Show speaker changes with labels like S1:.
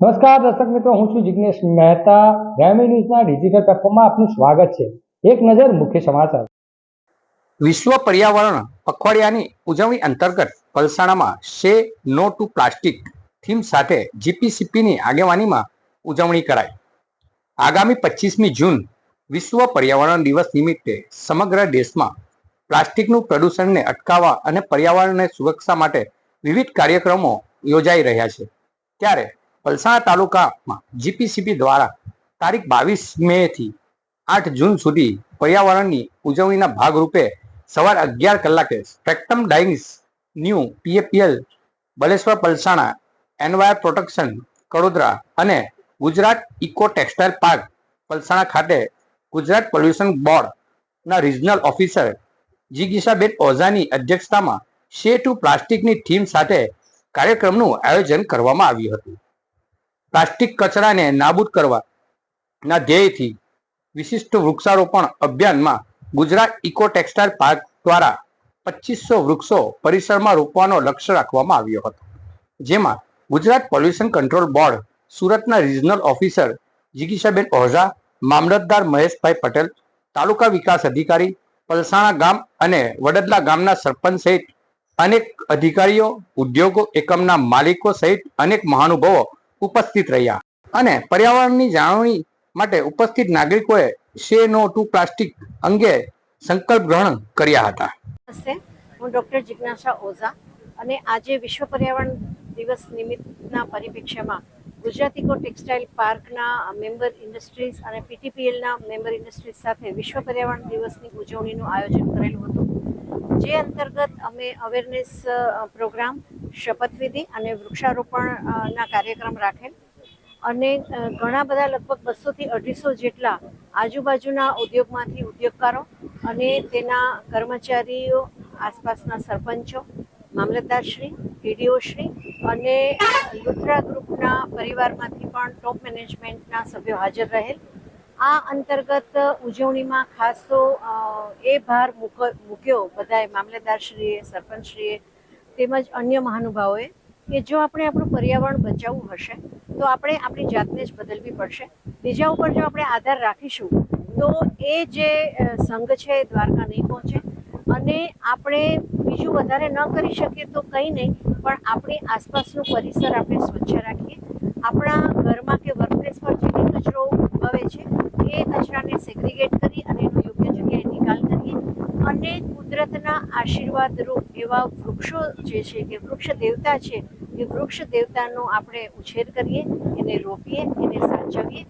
S1: નમસ્કાર, દર્શક મિત્રો, હું છું જિજ્ઞેશ મહેતા. ગ્રામી ન્યૂઝના ડિજિટલ પ્લેટફોર્મમાં આપનું સ્વાગત છે. એક નજર મુખ્ય સમાચાર.
S2: વિશ્વ પર્યાવરણ પખવાડિયાની ઉજવણી અંતર્ગત પલસાણામાં શે નો ટુ પ્લાસ્ટિક થીમ સાથે જીપીસીપીની આગેવાનીમાં ઉજવણી કરાઈ. આગામી પચીસમી જૂન વિશ્વ પર્યાવરણ દિવસ નિમિત્તે સમગ્ર દેશમાં પ્લાસ્ટિકનું પ્રદૂષણને અટકાવવા અને પર્યાવરણને સુરક્ષા માટે વિવિધ કાર્યક્રમો યોજાઈ રહ્યા છે. ત્યારે પલસાણા તાલુકામાં જીપીસીપી દ્વારા તારીખ બાવીસ મે થી આઠ જૂન સુધી પર્યાવરણની ઉજવણીના ભાગરૂપે સવાર અગિયાર કલાકે spectrum dyeings new PAPL Baleshwar Palsana enviro protection Kadodara અને Gujarat eco textile park Palsana ખાતે ગુજરાત પોલ્યુશન બોર્ડના રિજનલ ઓફિસર જીગીશાબેન ઓઝાની અધ્યક્ષતામાં શે ટુ પ્લાસ્ટિકની થીમ સાથે કાર્યક્રમનું આયોજન કરવામાં આવ્યું હતું. પ્લાસ્ટિક કચરાને નાબૂદ કરવાના ધ્યેયથી વિશિષ્ટ વૃક્ષારોપણ અભિયાનમાં ગુજરાત ઇકો ટેક્સટાઇલ પાર્ક દ્વારા પચીસો વૃક્ષો પરિસરમાં રોપવાનો લક્ષ્ય રાખવામાં આવ્યો હતો. જેમાં ગુજરાત પોલ્યુશન કંટ્રોલ બોર્ડ, સુરતના રિજનલ ઓફિસર જિગીશાબેન ઓઝા, મામલતદાર મહેશભાઈ પટેલ, તાલુકા વિકાસ અધિકારી, પલસાણા ગામ અને વડદલા ગામના સરપંચ સહિત અનેક અધિકારીઓ, ઉદ્યોગો એકમના માલિકો સહિત અનેક મહાનુભાવો ઉપસ્થિત રહ્યા. અને પર્યાવરણની જાળવણી માટે ઉપસ્થિત નાગરિકોએ શે નો ટુ પ્લાસ્ટિક અંગે સંકલ્પ ગ્રહણ કર્યા હતા.
S3: હું ડૉક્ટર જિજ્ઞાસા ઓઝા અને આજે વિશ્વ પર્યાવરણ દિવસ નિમિત્તના પરિપ્રેક્ષ્યમાં ગુજરાત ઇકો ટેક્સટાઇલ પાર્કના મેમ્બર ઇન્ડસ્ટ્રીઝ અને પીટીપીએલના મેમ્બર ઇન્ડસ્ટ્રીઝ સાથે વિશ્વ પર્યાવરણ દિવસની ઉજવણીનું આયોજન કરેલું હતું. જે અંતર્ગત અમે અવેરનેસ પ્રોગ્રામ શપથવિધિ અને વૃક્ષારોપણના કાર્યક્રમ રાખેલ. અને ઘણા બધા લગભગ બસોથી અઢીસો જેટલા આજુબાજુના ઉદ્યોગમાંથી ઉદ્યોગકારો અને તેના કર્મચારીઓ, આસપાસના સરપંચો મામલતદારશ્રી ટીડીઓશ્રી અને લુથરા ગ્રુપના પરિવારમાંથી પણ ટોપ મેનેજમેન્ટના સભ્યો હાજર રહેલ. આ અંતર્ગત ઉજવણીમાં ખાસ તો એ ભાર મૂક- મૂક્યો બધાએ, મામલતદારશ્રીએ, સરપંચશ્રીએ તેમજ અન્ય મહાનુભાવોએ કે જો આપણે આપણું પર્યાવરણ બચાવવું હશે, તો આપણે આપણી જાતને જ બદલવી પડશે. બીજા ઉપર જો આપણે આધાર રાખીશું, તો એ જે સંઘ છે એ દ્વારકા નહીં પહોંચે અને આપણે બીજું વધારે ન કરી શકીએ તો કંઈ નહીં, પણ આપણી આસપાસનું પરિસર આપણે સ્વચ્છ રાખીએ આપણા ઘરમાં કે વર્કપ્લેસ પર જે કંઈ કચરો ઉદ્ભવે છે એ કચરાને સેગ્રીગેટ કરી અને એનો યોગ્ય જગ્યાએ નિકાલ અને કુદરતના આશીર્વાદરૂપ એવા વૃક્ષો જે છે કે વૃક્ષ દેવતા છે, એ વૃક્ષ દેવતાનો આપણે ઉછેર કરીએ, એને રોપીએ, એને સાચવીએ.